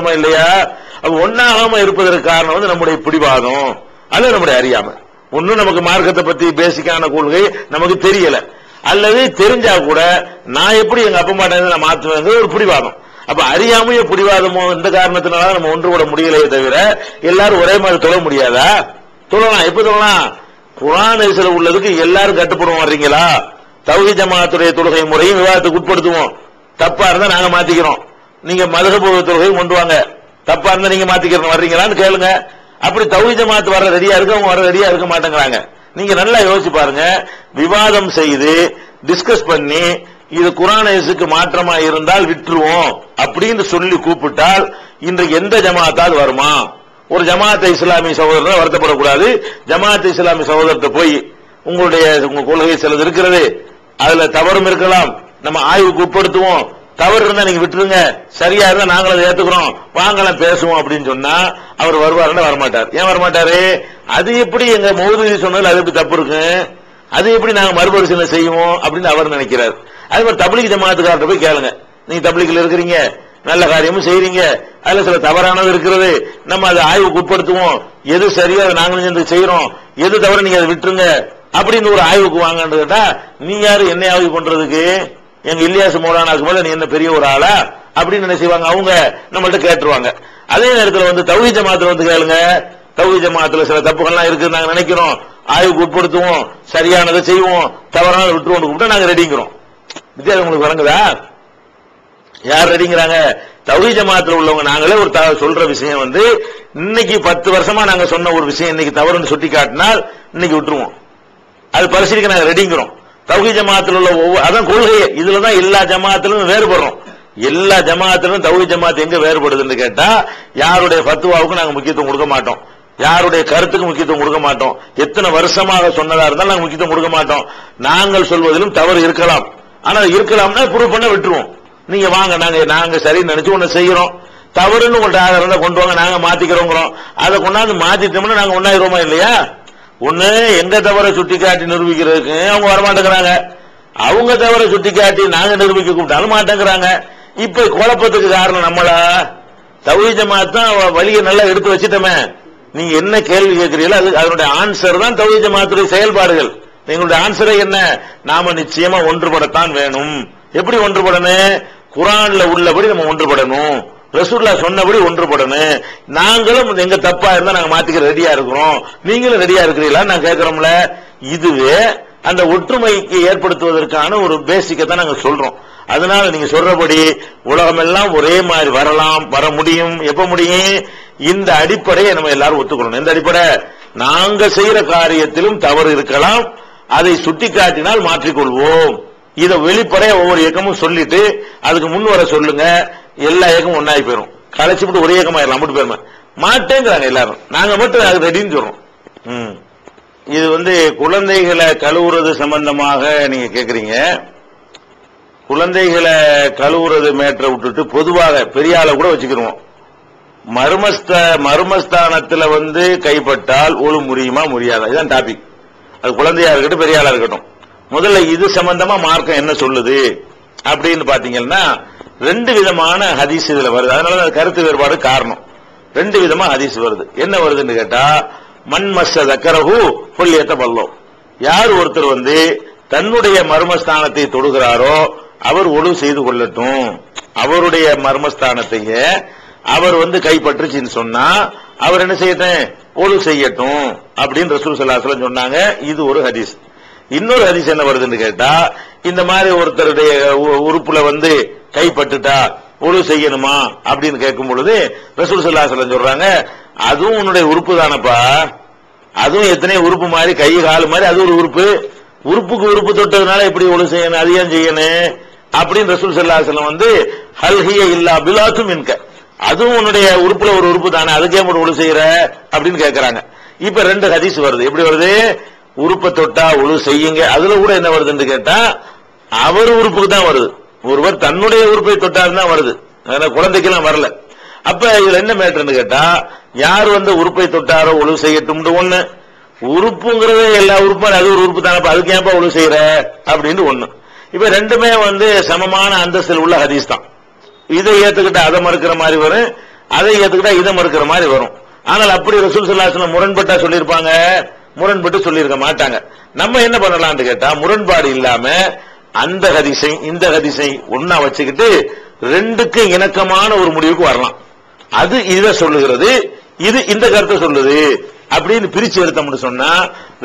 இல்லையா? ஒன்னாகாம இருப்பதற்கு காரணம் வந்து நம்முடைய பிடிவாதம். அல்லது நம்முடைய அறியாமை. ஒன்னும் நமக்கு மார்க்கத்தை பத்தி பேசிக்கான கொள்கை நமக்கு தெரியல. அல்லது தெரிஞ்சா கூட நான் எப்படி எங்க அப்பா மாட்டேன் நான் மாத்துவேங்கிற ஒரு பிடிவாதம். அப்ப அறியாமைய பிடிவாதமோ இந்த காரணத்தினால நம்ம ஒன்று கூட முடியலையே தவிர எல்லாரும் ஒரே மாதிரி தொழ முடியாதா? தொழலாம். எப்ப தொழலாம்? குரான் ஹதீஸ்ல உள்ளதுக்கு எல்லாரும் கட்டுப்படுவோம் வர்றீங்களா? தௌஹி ஜமாத்துடைய தொழுகை முறையும் விவாதத்துக்கு உட்படுத்துவோம். தப்பா இருந்தா நாங்க மாத்திக்கிறோம். நீங்க மதுகபூர்வ தொழுகை கொண்டு வாங்க. தப்பா இருந்தா நீங்க மாத்திக்கிறோம் வர்றீங்களான்னு கேளுங்க. அப்படி தௌஹி ஜமாத் வர ரெடியா இருக்கு அவங்க வர ரெடியா இருக்க மாட்டேங்கிறாங்க. நீங்க நல்லா யோசிச்சு பாருங்க. விவாதம் செய்து டிஸ்கஸ் பண்ணி இது குரானேசுக்கு மாற்றமா இருந்தால் விட்டுருவோம் அப்படின்னு சொல்லி கூப்பிட்டால் இன்றைக்கு எந்த ஜமாத்தாவது வருமா? ஒரு ஜமாத் இஸ்லாமிய சகோதரர் வருத்தப்படக்கூடாது. ஜமாத் இஸ்லாமிய சகோதரத்தை போய் உங்களுடைய உங்க கொள்கை சிலது இருக்கிறது. அதுல தவறும் இருக்கலாம். நம்ம ஆய்வுக்கு உட்படுத்துவோம். தவறு இருந்தா நீங்க விட்டுருங்க. சரியா இருந்தா நாங்களும் அதை ஏத்துக்கிறோம். வாங்கலாம் பேசுவோம் அப்படின்னு சொன்னா அவர் வருவாருன்னு வரமாட்டார். ஏன் வரமாட்டாரு? அது எப்படி எங்க மௌதூதி சொன்னது அது எப்படி தப்பு இருக்கு? அது எப்படி நாங்க மறுபரிசீலனை செய்வோம் அப்படின்னு அவர் நினைக்கிறார். அது மாதிரி தபிலிக் ஜமாத்துக்கார்ட்ட போய் கேளுங்க. நீங்க தபிலிக்ல இருக்கிறீங்க. நல்ல காரியமும் செய்யறீங்க அதுல சில தவறானது இருக்கிறது. நம்ம அதை ஆய்வுக்கு உட்படுத்துவோம். எது சரியா அதை நாங்களும் சேர்ந்து செய்யறோம் எது தவறு நீங்க அதை விட்டுருங்க. அப்படின்னு ஒரு ஆய்வுக்கு வாங்கன்னு கேட்டா நீ யாரு? என்ன ஆய்வு பண்றதுக்கு? எங்க இலியாஸ் மௌலானாக்கு மேல நீ என்ன பெரிய ஒரு ஆளா? அப்படின்னு என்ன செய்வாங்க? அவங்க நம்மள்ட்ட கேட்டுருவாங்க. அதே நேரத்தில் வந்து தௌஹி ஜமாத்துல வந்து கேளுங்க. தௌஹி ஜமாத்துல சில தப்புகள்லாம் இருக்கு நாங்க நினைக்கிறோம். ஆய்வுக்கு உட்படுத்துவோம். சரியானதை செய்வோம். தவறான விட்டுருவோம் கூப்பிட்டா நாங்க ரெடிங்கிறோம் வித்தியாசம் உங்களுக்கு வழங்குதா? யார் ரெடிங்கிறாங்க தௌஹி ஜமாத்துல உள்ளவங்க. நாங்களே ஒரு த- சொல்ற விஷயம் வந்து இன்னைக்கு பத்து வருஷமா நாங்க சொன்ன ஒரு விஷயம் இன்னைக்கு தவறுன்னு சுட்டி காட்டினால் இன்னைக்கு விட்டுருவோம். அது பரிசீலிக்க நாங்க ரெடிங்கிறோம் தௌஹி ஜமாத்தில் உள்ள ஒவ்வொரு அதான் கொள்கையே. இதுலதான் எல்லா ஜமாத்திலும் வேறுபடுறோம். எல்லா ஜமாத்திலும் தௌஹி ஜமாத் எங்க வேறுபடுதுன்னு கேட்டா யாருடைய ஃபத்வாவுக்கு நாங்க முக்கியத்துவம் கொடுக்க மாட்டோம். யாருடைய கருத்துக்கு முக்கியத்துவம் கொடுக்க மாட்டோம். எத்தனை வருஷமாக சொன்னதா இருந்தாலும் நாங்க முக்கியத்துவம் கொடுக்க மாட்டோம். நாங்கள் சொல்வதிலும் தவறு இருக்கலாம். ஆனா இருக்கலாம்னா ப்ரூவ் பண்ண விட்டுருவோம். நீங்க வாங்க நாங்க நாங்க சரின்னு நினைச்சு ஒண்ணு செய்யறோம். தவறுன்னு உங்கள்ட்ட ஆதாரம் இருந்தா கொண்டு வாங்க நாங்க மாத்திக்கிறோங்கிறோம். அதை கொண்டாந்து மாத்திட்டோம்னா நாங்க ஒன்னாயிரமா இல்லையா? ஒண்ணு எங்க தவற சுட்டி காட்டி நிரூபிக்கிறதுக்கு அவங்க வரமாட்டேங்கிறாங்க. அவங்க தவற சுட்டி காட்டி நாங்க நிரூபிக்க கூப்பிட்டாலும் மாட்டேங்கிறாங்க. இப்ப குழப்பத்துக்கு காரணம் நம்மளா? தௌஹி ஜமாத் தான் வழியை நல்லா எடுத்து வச்சிட்டோமே. நீங்க என்ன கேள்வி கேட்கிறீங்களோ அது அதனுடைய ஆன்சர் தான் தௌஹி ஜமாத்துடைய செயல்பாடுகள். எங்களுடைய ஆன்சரே என்ன? நாம நிச்சயமா ஒன்றுபடத்தான் வேணும். எப்படி ஒன்றுபடணும்? குரான்ல உள்ளபடி நம்ம ஒன்றுபடணும். ரசூல்லா சொன்னபடி ஒன்றுபடணும் நாங்களும் எங்க தப்பா இருந்தா நாங்க மாத்திக்க ரெடியா இருக்கிறோம். நீங்களும் ரெடியா இருக்கிறீங்களா நான் கேட்கிறோம்ல இதுவே அந்த ஒற்றுமைக்கு ஏற்படுத்துவதற்கான ஒரு பேசிக்கை தான் நாங்க சொல்றோம். அதனால நீங்க சொல்றபடி உலகமெல்லாம் ஒரே மாதிரி வரலாம் வர முடியும் எப்ப முடியும்? இந்த அடிப்படையை நம்ம எல்லாரும் ஒத்துக்கணும் இந்த அடிப்படை? நாங்க செய்யற காரியத்திலும் தவறு இருக்கலாம். அதை சுட்டிக்காட்டினால் மாற்றிக்கொள்வோம். இதை வெளிப்படைய ஒவ்வொரு இயக்கமும் சொல்லிட்டு அதுக்கு முன் வர சொல்லுங்க. எல்லா இயக்கமும் ஒன்னாகி போயிடும் கலைச்சு விட்டு ஒரே இயக்கமாயிரலாம் மட்டும் போயிருமா? மாட்டேங்கிறாங்க எல்லாரும். நாங்க மட்டும் அது ரெடின்னு சொல்றோம். இது வந்து குழந்தைகளை கழுவுறது சம்பந்தமாக நீங்க கேக்குறீங்க. குழந்தைகளை கழுவுறது மேட்டரை விட்டுட்டு பொதுவாக பெரிய ஆளை கூட வச்சுக்கிருவோம். மர்மஸ்த மர்மஸ்தானத்துல வந்து கைப்பட்டால் ஒழு முறியுமா முடியாதா இதுதான் டாபிக் அது குழந்தையா இருக்கட்டும் பெரிய ஆளா இருக்கட்டும். முதல்ல இது சம்பந்தமா மார்க்கம் என்ன சொல்லுது? அப்படின்னு பாத்தீங்கன்னா ரெண்டு விதமான ஹதீஸ் இதுல வருது. அதனால கருத்து வேறுபாடு காரணம். ரெண்டு விதமா ஹதீஸ் வருது. என்ன வருதுன்னு கேட்டா மண் மஸ்ஸ தக்கரஹு புள்ளியத்த பல்லோ யார் ஒருத்தர் வந்து தன்னுடைய மர்மஸ்தானத்தை தொடுகிறாரோ அவர் ஒழுவு செய்து கொள்ளட்டும். அவருடைய மர்மஸ்தானத்தையே அவர் வந்து கைப்பற்றுச்சின்னு சொன்னா அவர் என்ன செய்யட்டும்? ஒழு செய்யட்டும். அப்படின்னு ரசூல் சல்லாஹ் சொன்னாங்க. இது ஒரு ஹதீஸ். இன்னொரு ஹதீஸ் என்ன வருதுன்னு கேட்டா இந்த மாதிரி ஒருத்தருடைய உ- உறுப்புல வந்து கைப்பட்டுட்டா ஒழு செய்யணுமா? அப்படின்னு கேட்கும் பொழுது ரசூல் சல்லாசலம் சொல்றாங்க அதுவும் உன்னுடைய உறுப்பு தானப்பா. அதுவும் எத்தனை உறுப்பு மாதிரி கை கால் மாதிரி அது ஒரு உறுப்பு. உறுப்புக்கு உறுப்பு தொட்டதுனால எப்படி ஒழு செய்யணும் அது ஏன் செய்யணும்? அப்படின்னு ரசூல் சல்லாசலம் வந்து ஹல்ஹிய இல்லா பிலாத்தும் இன்க அதுவும் உன்னுடைய உறுப்புல ஒரு உறுப்பு தானே அதுக்கே மட்டும் ஒழு செய்யற? அப்படின்னு கேட்கறாங்க இப்ப ரெண்டு ஹதீஸ் வருது. எப்படி வருது? உறுப்பை தொட்டா உழு செய்யுங்க. அதுல கூட என்ன வருதுன்னு கேட்டா அவர் உறுப்புக்கு தான் வருது. ஒருவர் தன்னுடைய உறுப்பை தொட்டார் தான் வருது. அதனால குழந்தைக்கெல்லாம் வரல. அப்ப இதுல என்ன மேட்டர்னு கேட்டா யார் வந்து உறுப்பை தொட்டாரோ ஒழு செய்யட்டும்னு ஒண்ணு. உறுப்புங்கிறது எல்லா உறுப்பும் அது ஒரு உறுப்பு தானப்ப அதுக்கு ஏன்பா ஒழு செய்யற? அப்படின்னு ஒண்ணு. இப்ப ரெண்டுமே வந்து சமமான அந்தஸ்தில் உள்ள ஹதீஸ் தான். இதை ஏத்துக்கிட்டா அதை மறுக்கிற மாதிரி வரும். அதை ஏத்துக்கிட்டா இதை மறுக்கிற மாதிரி வரும். ஆனால் அப்படி ரசூல் சல்லாசன முரண்பட்டா சொல்லியிருப்பாங்க. முரண்பட்டு சொல்லியிருக்க மாட்டாங்க. நம்ம என்ன பண்ணலாம்னு கேட்டா முரண்பாடு இல்லாம அந்த ஹதிசை இந்த ஹதிசை ஒன்னா வச்சுக்கிட்டு ரெண்டுக்கு இணக்கமான ஒரு முடிவுக்கு வரலாம். அது இத சொல்லுகிறது இது இந்த கருத்தை சொல்லுது அப்படின்னு பிரிச்சு எடுத்தோம்னு சொன்னா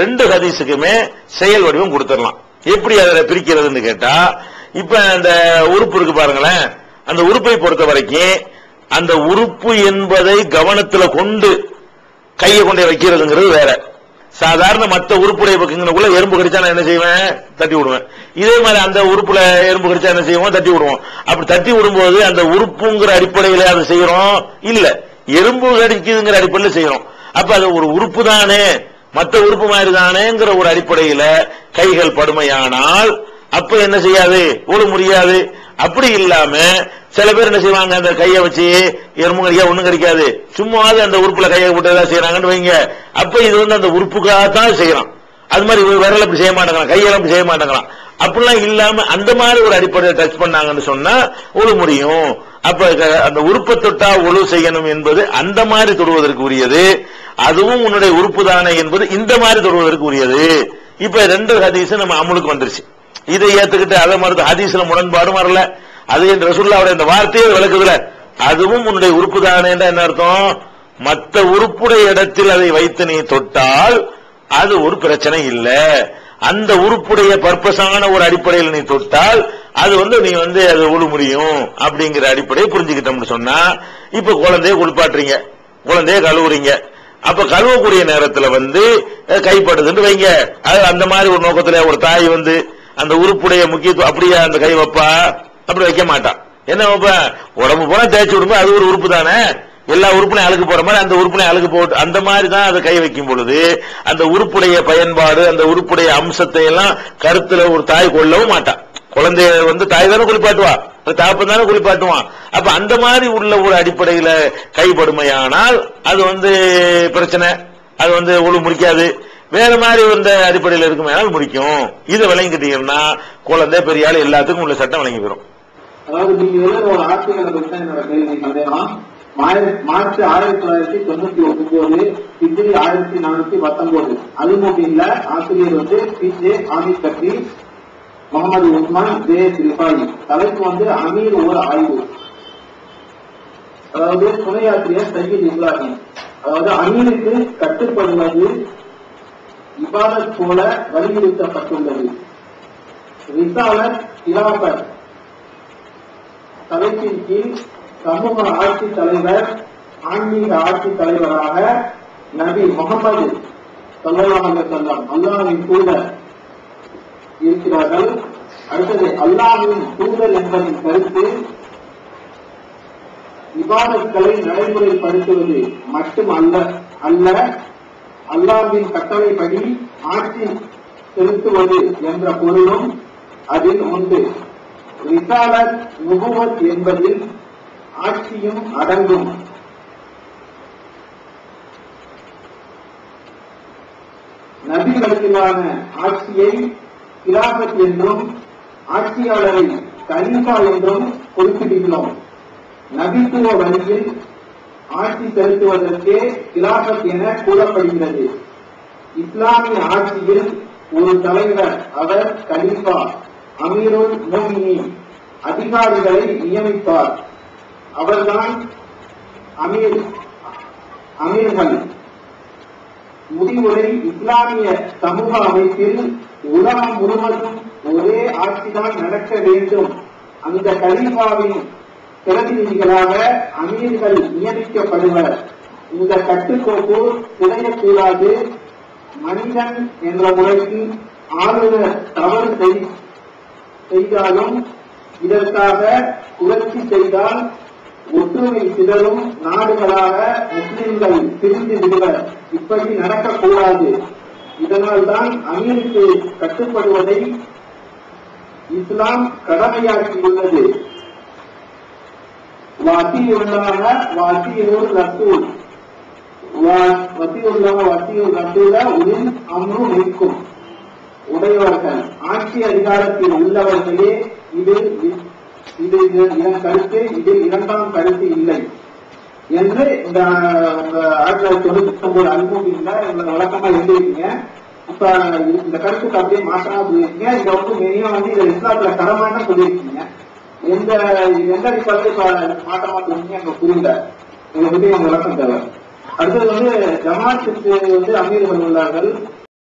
ரெண்டு ஹதீஸுக்குமே செயல் வடிவம் கொடுத்துடலாம். எப்படி அதை பிரிக்கிறதுன்னு கேட்டா இப்ப அந்த உறுப்பு இருக்கு பாருங்களேன். அந்த உறுப்பை பொறுத்த வரைக்கும் அந்த உறுப்பு என்பதை கவனத்துல கொண்டு கையை கொண்டே வைக்கிறதுங்கிறது வேற. சாதாரண மற்ற உறுப்புடைய பக்கங்களுக்குள்ள எறும்பு கடிச்சா நான் என்ன செய்வேன்? தட்டி விடுவேன். இதே மாதிரி அந்த உறுப்புல எறும்பு கடிச்சா என்ன செய்வோம்? தட்டி விடுவோம். அப்படி தட்டி விடும்போது அந்த உறுப்புங்கிற அடிப்படையில அதை செய்யறோம்? இல்ல. எறும்பு கடிக்குதுங்கிற அடிப்படையில் செய்யறோம். அப்ப அது ஒரு உறுப்பு தானே. மற்ற உறுப்பு மாதிரி தானேங்கிற ஒரு அடிப்படையில கைகள் படுமையானால் அப்ப என்ன செய்யாது? ஒரு முடியாது அப்படி இல்லாம சில பேர் என்ன செய்வாங்க அந்த கையை வச்சு எறும்பு கடிக்கா ஒண்ணும் கிடைக்காது. சும்மாவது அந்த உறுப்புல கையை போட்டு ஏதாவது செய்யறாங்கன்னு வைங்க. அப்ப இது வந்து அந்த உறுப்புக்காகத்தான் செய்யறான் அது மாதிரி விரல் அப்படி செய்ய மாட்டேங்கிறான் கையெல்லாம் அப்படி செய்ய மாட்டேங்கிறான். அப்படிலாம் இல்லாம அந்த மாதிரி ஒரு அடிப்படையில் டச் பண்ணாங்கன்னு சொன்னா ஒழு முடியும். அப்ப அந்த உறுப்பை தொட்டா ஒழு செய்யணும் என்பது அந்த மாதிரி தொடுவதற்கு உரியது. அதுவும் உன்னுடைய உறுப்பு தானே என்பது இந்த மாதிரி தொடுவதற்கு உரியது. இப்ப ரெண்டு ஹதீஸ் நம்ம அமலுக்கு வந்துருச்சு. இதை ஏத்துக்கிட்டு அதை மறுத்து ஹதீஸ்ல முரண்பாடும் வரல. அது என் ரசுல்லாவுடைய இந்த வார்த்தையை விளக்குதுல. அதுவும் உன்னுடைய உறுப்பு தானே என்ன அர்த்தம்? மற்ற உறுப்புடைய இடத்தில் அதை வைத்து நீ தொட்டால் அது ஒரு பிரச்சனை இல்ல. அந்த உறுப்புடைய பர்பஸான ஒரு அடிப்படையில் நீ தொட்டால் அது வந்து நீ வந்து அது உழு முடியும் அப்படிங்கிற அடிப்படையை புரிஞ்சுக்கிட்டோம்னு சொன்னா இப்ப குழந்தைய குளிப்பாட்டுறீங்க. குழந்தைய கழுவுறீங்க. அப்ப கழுவக்கூடிய நேரத்துல வந்து கைப்படுதுன்னு வைங்க. அது அந்த மாதிரி ஒரு நோக்கத்துல ஒரு தாய் வந்து அந்த உறுப்புடைய முக்கியத்துவம் அப்படியே அந்த கை வைப்பா? அப்படி வைக்க மாட்டான். என்ன இப்ப உடம்பு போனா தேய்ச்சி விடும்போது அது ஒரு உறுப்பு தானே? எல்லா உறுப்பினை அழுக்கு போற மாதிரி அந்த உறுப்பினை அழுக்கு போட்டு அந்த மாதிரி தான் அதை கை வைக்கும் பொழுது அந்த உறுப்புடைய பயன்பாடு அந்த உறுப்புடைய அம்சத்தை எல்லாம் கருத்துல ஒரு தாய் கொள்ளவும் மாட்டான். குழந்தைய வந்து தாய் தானே குளிப்பாட்டுவா? தாப்பன் தானே குளிப்பாட்டுவான். அப்ப அந்த மாதிரி உள்ள ஒரு அடிப்படையில கைப்படுமையானால் அது வந்து பிரச்சனை. அது வந்து ஒழு முடிக்காது. வேற மாதிரி இந்த அடிப்படையில் இருக்குமேனால் முடிக்கும். இதை விளங்கிட்டீங்கன்னா குழந்தை பெரிய ஆள் எல்லாத்துக்கும் உள்ள சட்டம் விளங்கி போயிடும் அதாவது நீங்க எழுதுற ஒரு ஆர்டிகலை பத்தி தான் என்னோட கேள்வி சந்தேகம் மார்ச் ஆயிரத்தி தொள்ளாயிரத்தி தொண்ணூத்தி ஒன்பது டிகிரி ஆயிரத்தி நானூத்தி பத்தொன்பது. அல்முபீன்ல ஆசிரியர் வந்து பி ஜே ஆமித் கட்டி முகமது உஸ்மான் ஜே திரிபாயி தலைப்பு வந்து அமீர் ஒரு ஆய்வு. அதாவது துணையாசிரியர் சையீத் இப்ராஹிம். அதாவது அமீருக்கு கட்டுப்படுவது இபாதத் போல வலியுறுத்தப்பட்டுள்ளது. ரிசாலத் இலாபத் தலைப்பின் கீழ் சமூக ஆட்சி தலைவர் ஆன்மீக ஆட்சி தலைவராக நபி முகமது ஸல்லல்லாஹு அலைஹி வஸல்லம் தூதர் இருக்கிறார்கள். அடுத்தது அல்லாவின் தூதர் என்பதின் கருத்து விவாதங்களை நடைமுறைப்படுத்துவது மட்டும் அல்ல அல்ல அல்லாவின் கட்டளைப்படி ஆட்சி செலுத்துவது என்ற பொருளும் அதில் உண்டு. ரிசாலத் நுபுவத் என்பதில் ஆட்சியும் அடங்கும். நபிகளுக்கான ஆட்சியை கிலாபத் என்றும் ஆட்சியாளரை கலீஃபா என்றும் குறிப்பிடுகிறோம். நபித்துவ வழியில் ஆட்சி செலுத்துவதற்கே கிலாபத் என கூறப்படுகிறது. இஸ்லாமிய ஆட்சியில் ஒரு தலைவர் அவர் கலீஃபா அமீருல் மோமினின் அதிகாரிகளை நியமிப்பார். அவர்தான் அமீர் அமீர்கள். முடிவுரை இஸ்லாமிய சமூக அமைப்பில் உலகம் முழுவதும் ஒரே ஆட்சிதான் நடக்க வேண்டும். அந்த கலீஃபாவின் பிரதிநிதிகளாக அமீர்கள் நியமிக்கப்படுவர். இந்த கட்டுக்கோப்பு குறையக்கூடாது மனிதன் என்ற முறைக்கு ஆளுநர் தவறு செய்து செய்தாலும் இதற்காக புரட்சி செய்தால் ஒற்றுமை சிதறும் நாடுகளாக முஸ்லிம்கள் பிரிந்து விடுவர். இப்படி நடக்கக்கூடாது. இதனால்தான் அமீருக்கு கட்டுப்படுவதை இஸ்லாம் கடமையாக்கியுள்ளது. வசியுள்ளாக வசியூர் ரசூல். வசியுள்ளாக வசியூர் ரசூல உளில் அம்ரு நிற்கும். உடையவர்கள் ஆட்சி அதிகாரத்தில் உள்ளவர்களே இது இது இது கருத்து இதில் இரண்டாம் கருத்து இல்லை. என்று இந்த ஆயிரத்தி தொள்ளாயிரத்தி தொண்ணூத்தி ஒன்பது அல்மூட்டில இவ்வளவு விளக்கமா எழுதிருக்கீங்க இப்ப இந்த கருத்துக்கு அப்படியே மாற்றமா சொல்லியிருக்கீங்க. இதை வந்து மெயினா வந்து இதை இஸ்லாத்துல தரமான சொல்லியிருக்கீங்க. எந்த எந்த அடிப்படையில் இப்ப மாற்றமா சொல்றீங்க எங்க புரியல. இதை பத்தி எங்க விளக்கம் தேவை. அடுத்தது வந்து ஜமாத்துக்கு வந்து அமீர் வந்துள்ளார்கள்